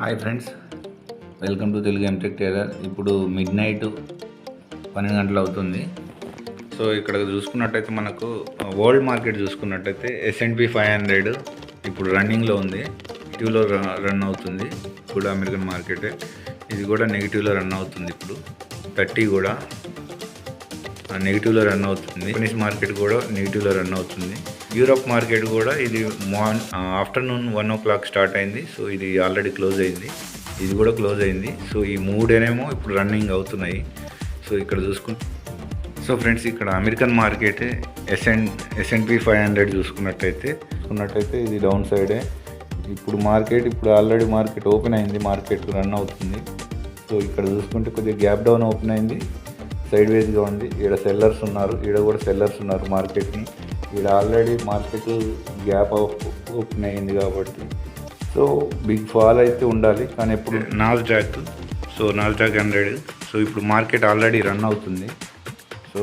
Hi friends welcome to Telugu M tech tailor ఇప్పుడు midnight పన్నెండు గంటలు అవుతుంది. సో ఇక్కడ చూసుకున్నట్టయితే మనకు వరల్డ్ మార్కెట్ చూసుకున్నట్టయితే S N P five hundred ఇప్పుడు రన్నింగ్లో ఉంది. నెగిటివ్లో రన్ అవుతుంది. ఇప్పుడు అమెరికన్ మార్కెటే ఇది కూడా నెగిటివ్లో రన్ అవుతుంది ఇప్పుడు. థర్టీ కూడా నెగిటివ్లో రన్ అవుతుంది. ఫినిష్ మార్కెట్ కూడా నెగిటివ్లో రన్ అవుతుంది. యూరోప్ మార్కెట్ కూడా ఇది morn afternoon one o'clock start అయింది. సో ఇది ఆల్రెడీ క్లోజ్ అయింది. ఇది కూడా క్లోజ్ అయింది. సో ఈ మూడేనేమో ఇప్పుడు రన్నింగ్ అవుతున్నాయి. సో ఇక్కడ చూసుకుంటే సో ఫ్రెండ్స్ ఇక్కడ American market S N S N P five hundred చూసుకున్నట్టయితే చూసుకున్నట్టయితే ఇది డౌన్ సైడే. ఇప్పుడు మార్కెట్ ఇప్పుడు ఆల్రెడీ మార్కెట్ ఓపెన్ అయింది. మార్కెట్ రన్ అవుతుంది. సో ఇక్కడ చూసుకుంటే కొద్దిగా గ్యాప్ డౌన్ ఓపెన్ అయింది. సైడ్ వేస్గా ఉంది. ఈడ సెల్లర్స్ ఉన్నారు. ఈడ కూడా సెల్లర్స్ ఉన్నారు మార్కెట్ని. ఇక్కడ ఆల్రెడీ మార్కెట్ గ్యాప్ ఓపెన్ అయింది కాబట్టి. సో బిగ్ ఫాల్ అయితే ఉండాలి కానీ ఇప్పుడు Nasdaq so Nasdaq hundred so ఇప్పుడు మార్కెట్ ఆల్రెడీ రన్ అవుతుంది. సో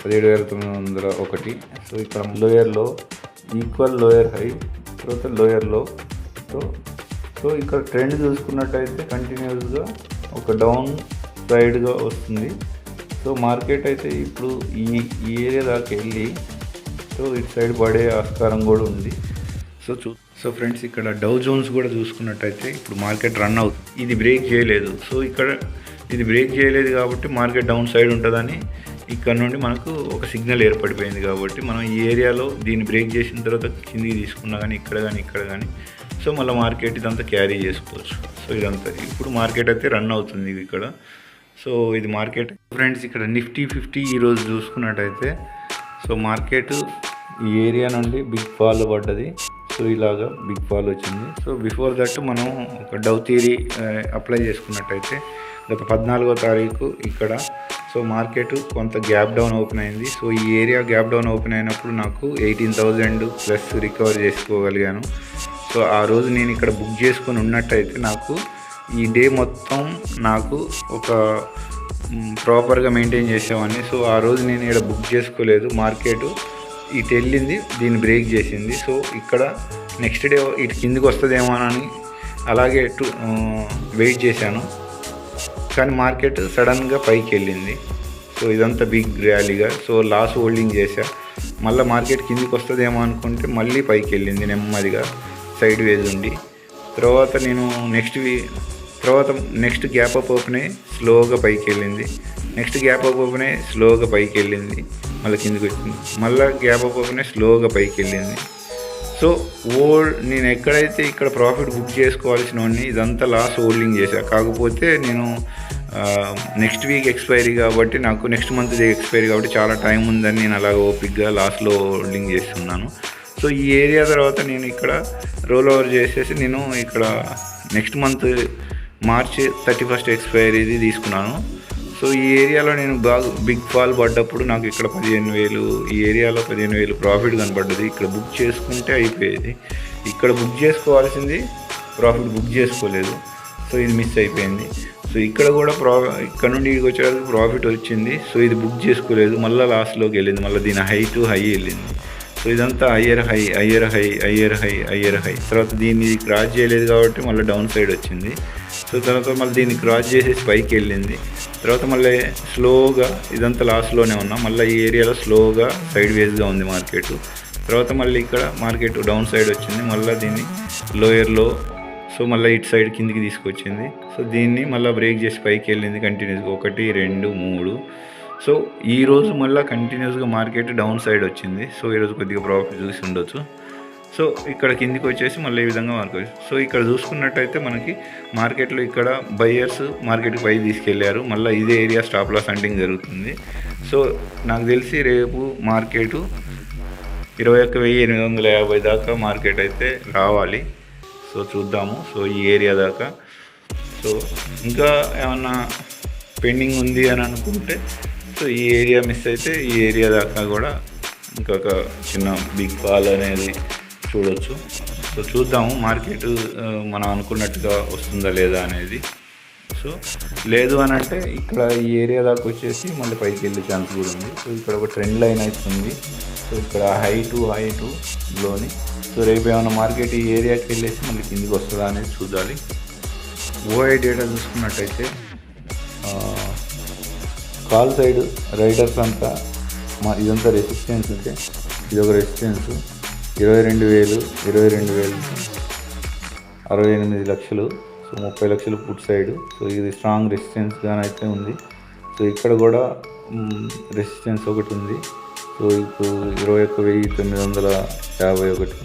పదిహేడు వేల తొమ్మిది వందల ఒకటి. సో ఇక్కడ లోయర్లో ఈక్వల్ లోయర్ హై తర్వాత లోయర్లో సో సో ఇక్కడ ట్రెండ్ చూసుకున్నట్టయితే కంటిన్యూస్గా ఒక డౌన్ సైడ్గా వస్తుంది. సో మార్కెట్ అయితే ఇప్పుడు ఈ ఈ ఏరియా దాకా వెళ్ళి సో ఇటు సైడ్ పడే ఆస్కారం కూడా ఉంది. సో చూ సో ఫ్రెండ్స్ ఇక్కడ డౌ జోన్స్ కూడా చూసుకున్నట్టయితే ఇప్పుడు మార్కెట్ రన్ అవుతుంది ఇది బ్రేక్ చేయలేదు. సో ఇక్కడ ఇది బ్రేక్ చేయలేదు కాబట్టి మార్కెట్ డౌన్ సైడ్ ఉంటుందని ఇక్కడ నుండి మనకు ఒక సిగ్నల్ ఏర్పడిపోయింది కాబట్టి మనం ఈ ఏరియాలో దీన్ని బ్రేక్ చేసిన తర్వాత కిందికి తీసుకున్నా కానీ ఇక్కడ కానీ ఇక్కడ కానీ సో మళ్ళీ మార్కెట్ ఇదంతా క్యారీ చేసుకోవచ్చు. సో ఇదంతా ఇప్పుడు మార్కెట్ అయితే రన్ అవుతుంది ఇది ఇక్కడ. సో ఇది మార్కెట్. ఫ్రెండ్స్ ఇక్కడ నిఫ్టీ ఫిఫ్టీ ఈరోజు చూసుకున్నట్టయితే సో మార్కెట్ ఈ ఏరియా నుండి బిగ్ ఫాల్ పడ్డది. సో ఇలాగా బిగ్ ఫాల్ వచ్చింది. సో బిఫోర్ దట్ మనం ఒక డౌ థీరీ అప్లై చేసుకున్నట్టయితే గత పద్నాలుగో తారీఖు ఇక్కడ సో మార్కెట్ కొంత గ్యాప్ డౌన్ ఓపెన్ అయింది. సో ఈ ఏరియా గ్యాప్ డౌన్ ఓపెన్ అయినప్పుడు నాకు ఎయిటీన్ థౌజండ్ ప్లస్ రికవర్ చేసుకోగలిగాను. సో ఆ రోజు నేను ఇక్కడ బుక్ చేసుకొని ఉన్నట్టయితే నాకు ఈ డే మొత్తం నాకు ఒక ప్రాపర్గా మెయింటైన్ చేసేవాడిని. సో ఆ రోజు నేను ఇక్కడ బుక్ చేసుకోలేదు. మార్కెట్ ఇటు వెళ్ళింది దీన్ని బ్రేక్ చేసింది. సో ఇక్కడ నెక్స్ట్ డే ఇటు కిందికి వస్తుందేమోనని అలాగే టు వెయిట్ చేశాను. కానీ మార్కెట్ సడన్గా పైకి వెళ్ళింది. సో ఇదంతా బిగ్ ర్యాలీగా. సో లాస్ హోల్డింగ్ చేశా. మళ్ళీ మార్కెట్ కిందికి వస్తుందేమో అనుకుంటే మళ్ళీ పైకి వెళ్ళింది నెమ్మదిగా సైడ్ వేజ్ ఉండి. తర్వాత నేను నెక్స్ట్ తర్వాత నెక్స్ట్ గ్యాప్ అప్ ఓపెన్ స్లోగా పైకి వెళ్ళింది. నెక్స్ట్ గ్యాప్ అప్ ఓపెన్ స్లోగా పైకి వెళ్ళింది. మళ్ళీ కిందికి వచ్చింది. మళ్ళీ గ్యాప్ అప్ స్లోగా పైకి వెళ్ళింది. సో ఓల్డ్ నేను ఎక్కడైతే ఇక్కడ ప్రాఫిట్ బుక్ చేసుకోవాల్సిన వాడిని ఇదంతా లాస్ హోల్డింగ్ చేశా. కాకపోతే నేను నెక్స్ట్ వీక్ ఎక్స్పైరీ కాబట్టి నాకు నెక్స్ట్ మంత్ ఎక్స్పైరీ కాబట్టి చాలా టైం ఉందని నేను అలాగ ఓపిక్గా లాస్ట్లో హోల్డింగ్ చేస్తున్నాను. సో ఈ ఏరియా తర్వాత నేను ఇక్కడ రోల్ ఓవర్ చేసేసి నేను ఇక్కడ next month March thirty first ఎక్స్పైరీది తీసుకున్నాను. సో ఈ ఏరియాలో నేను బాగా బిగ్ ఫాల్ పడ్డప్పుడు నాకు ఇక్కడ పదిహేను వేలు ఈ ఏరియాలో పదిహేను వేలు ప్రాఫిట్ కనపడ్డది ఇక్కడ బుక్ చేసుకుంటే అయిపోయేది. ఇక్కడ బుక్ చేసుకోవాల్సింది ప్రాఫిట్ బుక్ చేసుకోలేదు. సో ఇది మిస్ అయిపోయింది. సో ఇక్కడ కూడా ప్రా ఇక్కడ నుండి ఇక్కడికి వచ్చేటప్పుడు ప్రాఫిట్ వచ్చింది. సో ఇది బుక్ చేసుకోలేదు. మళ్ళీ లాస్ట్లోకి వెళ్ళింది. మళ్ళీ దీని హై టు హై వెళ్ళింది. సో ఇదంతా higher high higher high higher high higher high తర్వాత దీన్ని క్రాస్ చేయలేదు కాబట్టి మళ్ళీ డౌన్ సైడ్ వచ్చింది. సో తర్వాత మళ్ళీ దీన్ని క్రాస్ చేసేసి పైకి వెళ్ళింది. తర్వాత మళ్ళీ స్లోగా ఇదంతా లాస్ట్లోనే ఉన్నాం. మళ్ళీ ఈ ఏరియాలో స్లోగా సైడ్ వేస్గా ఉంది మార్కెట్ తర్వాత మళ్ళీ ఇక్కడ మార్కెట్ డౌన్ సైడ్ వచ్చింది. మళ్ళీ దీన్ని లోయర్లో సో మళ్ళీ ఇటు సైడ్ కిందికి తీసుకొచ్చింది. సో దీన్ని మళ్ళీ బ్రేక్ చేసి పైకి వెళ్ళింది కంటిన్యూస్గా ఒకటి రెండు మూడు. సో ఈరోజు మళ్ళీ కంటిన్యూస్గా మార్కెట్ డౌన్ సైడ్ వచ్చింది. సో ఈరోజు కొద్దిగా ప్రాఫిట్ చూసి ఉండొచ్చు. సో ఇక్కడ కిందికి వచ్చేసి మళ్ళీ ఈ విధంగా మార్కెట్ సో ఇక్కడ చూసుకున్నట్టయితే మనకి మార్కెట్లో ఇక్కడ బయ్యర్స్ మార్కెట్కి పై తీసుకెళ్ళారు. మళ్ళీ ఇదే ఏరియా స్టాప్ లాస్ హంటింగ్ జరుగుతుంది. సో నాకు తెలిసి రేపు మార్కెట్ ఇరవై ఒక్క వెయ్యి ఎనిమిది వందల యాభై దాకా మార్కెట్ అయితే రావాలి. సో చూద్దాము. సో ఈ ఏరియా దాకా. సో ఇంకా ఏమన్నా పెండింగ్ ఉంది అని అనుకుంటే సో ఈ ఏరియా మిస్ అయితే ఈ ఏరియా దాకా కూడా ఇంకొక చిన్న బిగ్ ఫాల్ అనేది చూడొచ్చు. సో చూద్దాము మార్కెట్ మనం అనుకున్నట్టుగా వస్తుందా లేదా అనేది. సో లేదు అని అంటే ఇక్కడ ఈ ఏరియా దాకా వచ్చేసి మళ్ళీ పైకి వెళ్ళే ఛాన్స్ కూడా ఉంది. సో ఇక్కడ ఒక ట్రెండ్ లైన్ అవుతుంది సో ఇక్కడ హై టు హై టు లోని. సో రేపు ఏమైనా మార్కెట్ ఈ ఏరియాకి వెళ్ళేసి మళ్ళీ కిందికి వస్తుందా అనేది చూడాలి. ఓఐ డేటా చూసుకున్నట్టయితే కాల్ సైడ్ రైడర్స్ అంతా మా ఇదంతా రెసిస్టెన్స్ ఉంటే ఇది ఒక రెసిస్టెన్స్ ఇరవై రెండు వేలు ఇరవై రెండు వేలు అరవై ఎనిమిది లక్షలు సో ముప్పై లక్షలు పుట్ సైడ్. సో ఇది స్ట్రాంగ్ రెసిస్టెన్స్గానే అయితే ఉంది. సో ఇక్కడ కూడా రెసిస్టెన్స్ ఒకటి ఉంది. సో ఇప్పుడు ఇరవై ఒక్క వెయ్యి తొమ్మిది వందల యాభై ఒకటి.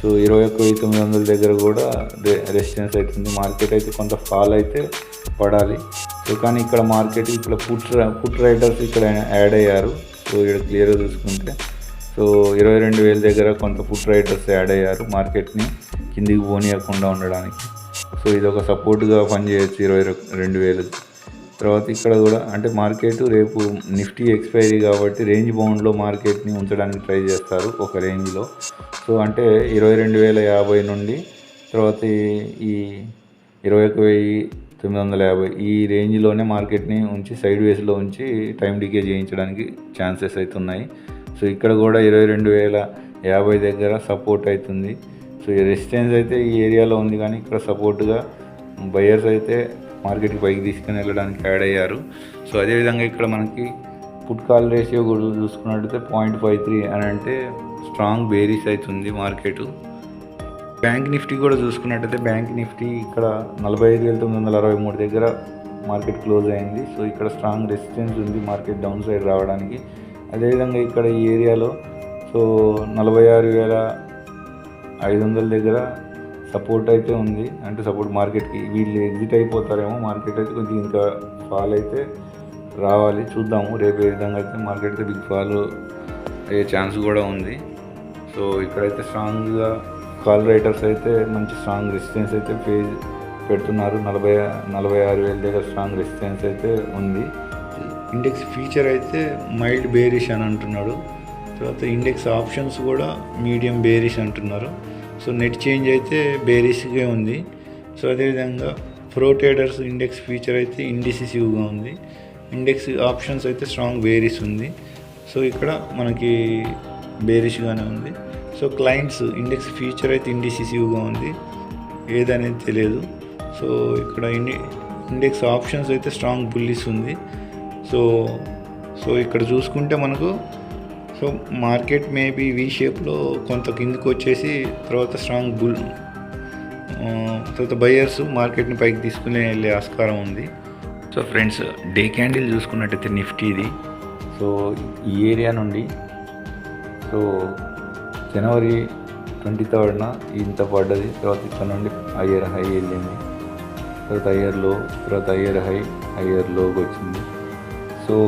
సో ఇరవై ఒక్క వెయ్యి తొమ్మిది వందల దగ్గర కూడా రెసిస్టెన్స్ అవుతుంది మార్కెట్ అయితే కొంత ఫాల్ అయితే పడాలి. సో కానీ ఇక్కడ మార్కెట్ ఇక్కడ పుట్ పుట్ రైడర్స్ ఇక్కడ యాడ్ అయ్యారు. సో ఇక్కడ క్లియర్గా చూసుకుంటే. సో ఇరవై రెండు వేల దగ్గర కొంత ఫుడ్ రైటర్స్ యాడ్ అయ్యారు మార్కెట్ని. కిందికి పోనీయకుండా ఉండడానికి. సో ఇది ఒక సపోర్ట్గా పనిచేయచ్చు ఇరవై రెండు వేలు. తర్వాత ఇక్కడ కూడా అంటే మార్కెట్ రేపు నిఫ్టీ ఎక్స్పైరీ కాబట్టి రేంజ్ బౌండ్లో మార్కెట్ని ఉంచడానికి ట్రై చేస్తారు ఒక రేంజ్లో. సో అంటే ఇరవై రెండు వేల యాభై నుండి తర్వాత ఈ- ఇరవై ఒక వెయ్యి తొమ్మిది వందల యాభై ఈ రేంజ్లోనే మార్కెట్ని ఉంచి సైడ్ వేస్లో ఉంచి టైం డికే చేయించడానికి ఛాన్సెస్ అవుతున్నాయి సో ఇక్కడ కూడా ఇరవై రెండు వేల యాభై దగ్గర సపోర్ట్ అవుతుంది. సో ఈ రెసిస్టెన్స్ అయితే ఈ ఏరియాలో ఉంది కానీ ఇక్కడ సపోర్ట్గా బయర్స్ అయితే మార్కెట్కి పైకి తీసుకుని వెళ్ళడానికి యాడ్ అయ్యారు. సో అదేవిధంగా ఇక్కడ మనకి ఫుట్ కాల్ రేషియో కూడా చూసుకున్నట్టయితే పాయింట్ ఫైవ్ త్రీ అని అంటే స్ట్రాంగ్ బేరీస్ అవుతుంది మార్కెట్ బ్యాంక్ నిఫ్టీ కూడా చూసుకున్నట్టయితే బ్యాంక్ నిఫ్టీ ఇక్కడ నలభై ఐదు వేల తొమ్మిది వందల అరవై మూడు దగ్గర మార్కెట్ క్లోజ్ అయింది. సో ఇక్కడ స్ట్రాంగ్ రెసిస్టెన్స్ ఉంది మార్కెట్ డౌన్ సైడ్ రావడానికి. అదేవిధంగా ఇక్కడ ఈ ఏరియాలో సో నలభై ఆరు వేల ఐదు వందల దగ్గర సపోర్ట్ అయితే ఉంది. అంటే సపోర్ట్ మార్కెట్కి వీళ్ళు ఎగ్జిట్ అయిపోతారేమో మార్కెట్ అయితే కొంచెం ఇంకా ఫాల్ అయితే రావాలి. చూద్దాము రేపు ఏ విధంగా అయితే మార్కెట్ అయితే బిగ్ ఫాల్ అయ్యే ఛాన్స్ కూడా ఉంది. సో ఇక్కడైతే స్ట్రాంగ్గా కాల్ రైటర్స్ అయితే మంచి స్ట్రాంగ్ రెసిస్టెన్స్ అయితే ఫేజ్ పెడుతున్నారు. నలభై నలభై ఆరు వేల దగ్గర స్ట్రాంగ్ రెసిస్టెన్స్ అయితే ఉంది. ఇండెక్స్ ఫీచర్ అయితే మైల్డ్ బేరిష్ అని అంటున్నాడు. తర్వాత ఇండెక్స్ ఆప్షన్స్ కూడా మీడియం బేరిష్ అంటున్నారు. సో నెట్ చేంజ్ అయితే బేరిష్గా ఉంది. సో అదేవిధంగా ఫ్రోటేడర్స్ ఇండెక్స్ ఫీచర్ అయితే ఇండిసిసివ్గా ఉంది. ఇండెక్స్ ఆప్షన్స్ అయితే స్ట్రాంగ్ బేరిష్ ఉంది. సో ఇక్కడ మనకి బేరిష్గానే ఉంది. సో క్లయింట్స్ ఇండెక్స్ ఫీచర్ అయితే ఇండిసిసివ్గా ఉంది. ఏదనేది తెలియదు సో ఇక్కడ ఇండి ఇండెక్స్ ఆప్షన్స్ అయితే స్ట్రాంగ్ బుల్లిస్ ఉంది. సో సో ఇక్కడ చూసుకుంటే మనకు సో మార్కెట్ మేబీ వి షేప్లో కొంత కిందికి వచ్చేసి తర్వాత స్ట్రాంగ్ బుల్ తర్వాత బయర్స్ మార్కెట్ని పైకి తీసుకుని వెళ్ళే ఆస్కారం ఉంది. సో ఫ్రెండ్స్ డే క్యాండిల్ చూసుకున్నట్టయితే నిఫ్టీది సో ఈ ఏరియా నుండి సో జనవరి ట్వంటీ థర్డ్న ఇంత పడ్డది. తర్వాత ఇక్కడ నుండి అయ్యర్ హై వెళ్ళింది. తర్వాత అయ్యర్లో తర్వాత అయ్యర్ హై అయ్యర్లోకి వచ్చింది. సో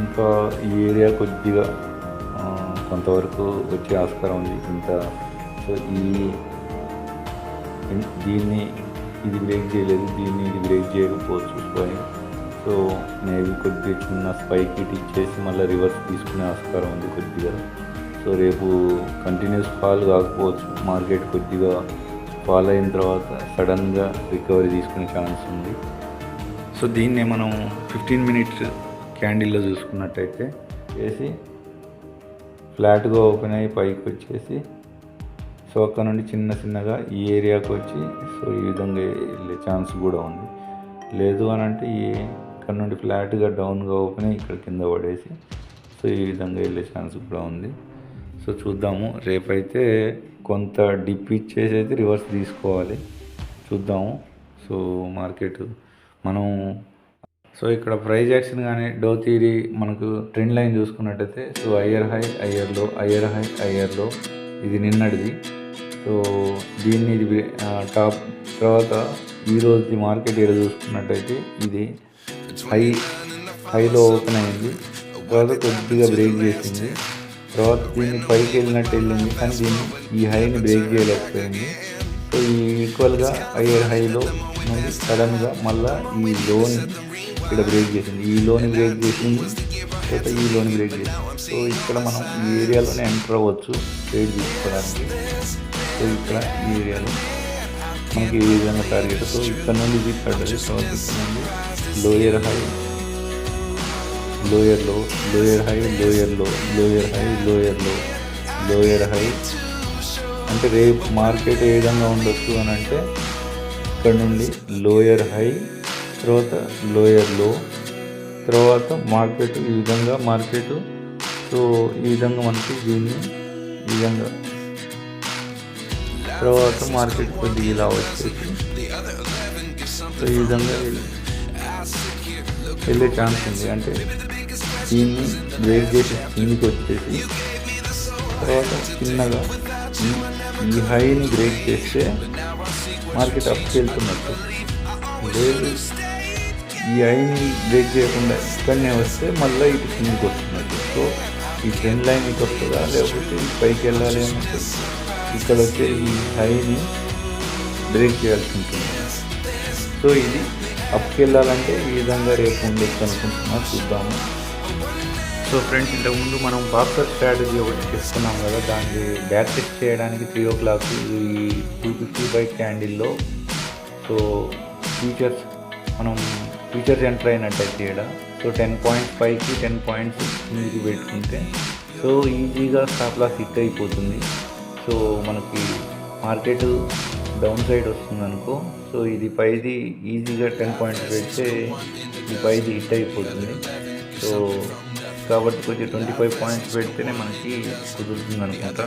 ఇంకా ఈ ఏరియా కొద్దిగా కొంతవరకు వచ్చే ఆస్కారం ఉంది. ఇంత సో ఈ దీన్ని ఇది బ్రేక్ చేయలేదు. దీన్ని ఇది బ్రేక్ చేయకపోవచ్చు. స్పైక్ సో మేబీ కొద్దిగా చిన్న స్పైక్ ఇటు ఇచ్చేసి మళ్ళీ రివర్స్ తీసుకునే ఆస్కారం ఉంది కొద్దిగా. సో రేపు కంటిన్యూస్ ఫాల్ కాకపోవచ్చు. మార్కెట్ కొద్దిగా ఫాల్ అయిన తర్వాత సడన్గా రికవరీ తీసుకునే ఛాన్స్ ఉంది. సో దీన్నే మనం ఫిఫ్టీన్ మినిట్స్ క్యాండిల్లో చూసుకున్నట్టయితే చేసి ఫ్లాట్గా ఓపెన్ అయ్యి పైకి వచ్చేసి సో అక్కడ నుండి చిన్న చిన్నగా ఈ ఏరియాకి వచ్చి సో ఈ విధంగా వెళ్ళే ఛాన్స్ కూడా ఉంది. లేదు అని అంటే ఈ ఇక్కడ నుండి ఫ్లాట్గా డౌన్గా ఓపెన్ అయ్యి ఇక్కడ కింద పడేసి సో ఈ విధంగా వెళ్ళే ఛాన్స్ కూడా ఉంది. సో చూద్దాము. రేపైతే కొంత డిప్ ఇచ్చేసి అయితే రివర్స్ తీసుకోవాలి. చూద్దాము. సో మార్కెట్ మనం సో ఇక్కడ ప్రైజ్ యాక్షన్ కానీ డో థీరీ మనకు ట్రెండ్ లైన్ చూసుకున్నట్టయితే సో అయ్యర్ హై అయ్యర్లో అయ్యర్ హై అయ్యర్లో. ఇది నిన్నటిది. సో దీన్ని ఇది టాప్ తర్వాత ఈ రోజుది మార్కెట్ ఏడ చూసుకున్నట్టయితే ఇది హై హైలో ఓపెన్ అయింది. తర్వాత కొద్దిగా బ్రేక్ చేసింది. తర్వాత దీన్ని పైకి వెళ్ళినట్టు వెళ్ళింది. కానీ దీన్ని ఈ హైని బ్రేక్ చేయలేకపోయింది. సో ఈ ఈక్వల్గా అయ్యర్ హైలో మళ్ళీ సడన్గా మళ్ళీ ఈ లోన్ ఇక్కడ బ్రేక్ చేసింది. ఈ లోని బ్రేక్ చేసింది. తర్వాత ఈ లోని బ్రేక్ చేసింది. సో ఇక్కడ మనం ఈ ఏరియాలోనే ఎంటర్ అవ్వచ్చు. ట్రేడ్ తీసుకోవడానికి సో ఇక్కడ ఈ ఏరియాలో మనకి ఏ విధంగా టార్గెట్ సో ఇక్కడ నుండి ఇది పడ్డది సో ఇక్కడ నుండి లోయర్ హై లోయర్లో లోయర్ హై లోయర్లో లోయర్ హై లోయర్లో లోయర్ హై అంటే రేపు మార్కెట్ ఏ విధంగా ఉండొచ్చు అని అంటే ఇక్కడ నుండి లోయర్ హై తర్వాత లోయర్లో తర్వాత మార్కెట్ ఈ విధంగా మార్కెట్. సో ఈ విధంగా మనకి దీన్ని ఈ విధంగా తర్వాత మార్కెట్ కొద్దిగా ఇలా వచ్చేసి సో ఈ విధంగా వెళ్ళే ఛాన్స్ ఉంది. అంటే దీన్ని బ్రేక్ చేసి కిందికి వచ్చేసి తర్వాత చిన్నగా ఈ- ఈ హైని బ్రేక్ చేస్తే మార్కెట్ అప్కి వెళ్తున్నట్టు. లేదు ఈ ఐని బ్రేక్ చేయకుండా ఇక్కడనే వస్తే మళ్ళీ ఇటు కిందికి వస్తున్నట్టు. సో ఈ ట్రెండ్ లైన్ ఇటు వస్తుందా లేకపోతే పైకి వెళ్ళాలి అంటే ఇక్కడ వచ్చే ఈ హైని బ్రేక్ చేయాల్సి ఉంటుంది సో ఇది అప్కి వెళ్ళాలంటే ఈ విధంగా రేపు ఉండొచ్చు అనుకుంటున్నా చూద్దాము. సో ఫ్రెండ్స్ ఇంతకుముందు మనం బాక్సర్ స్ట్రాటజీ ఒకటి చేసుకున్నాం కదా దాన్ని బ్యాక్ టెస్ట్ చేయడానికి త్రీ ఓ క్లాక్ ఈ టూ ఫిఫ్టీ బై క్యాండిల్లో సో ఫీచర్స్ మనం ఫీచర్స్ ఎంటర్ అయినట్టయితే ఇక్కడ సో టెన్ పాయింట్ ఫైవ్కి టెన్ పాయింట్ కిందికి పెట్టుకుంటే సో ఈజీగా స్టాప్ లాస్ హిట్ అయిపోతుంది. సో మనకి మార్కెట్ డౌన్ సైడ్ వస్తుంది అనుకో సో ఇది పైది ఈజీగా టెన్ పాయింట్స్ పెడితే ఈ పైది హిట్ అయిపోతుంది. సో కాబట్టి కొంచెం ట్వంటీ ఫైవ్ పాయింట్స్ పెడితేనే మనకి కుదురుతుంది అనుకుంటా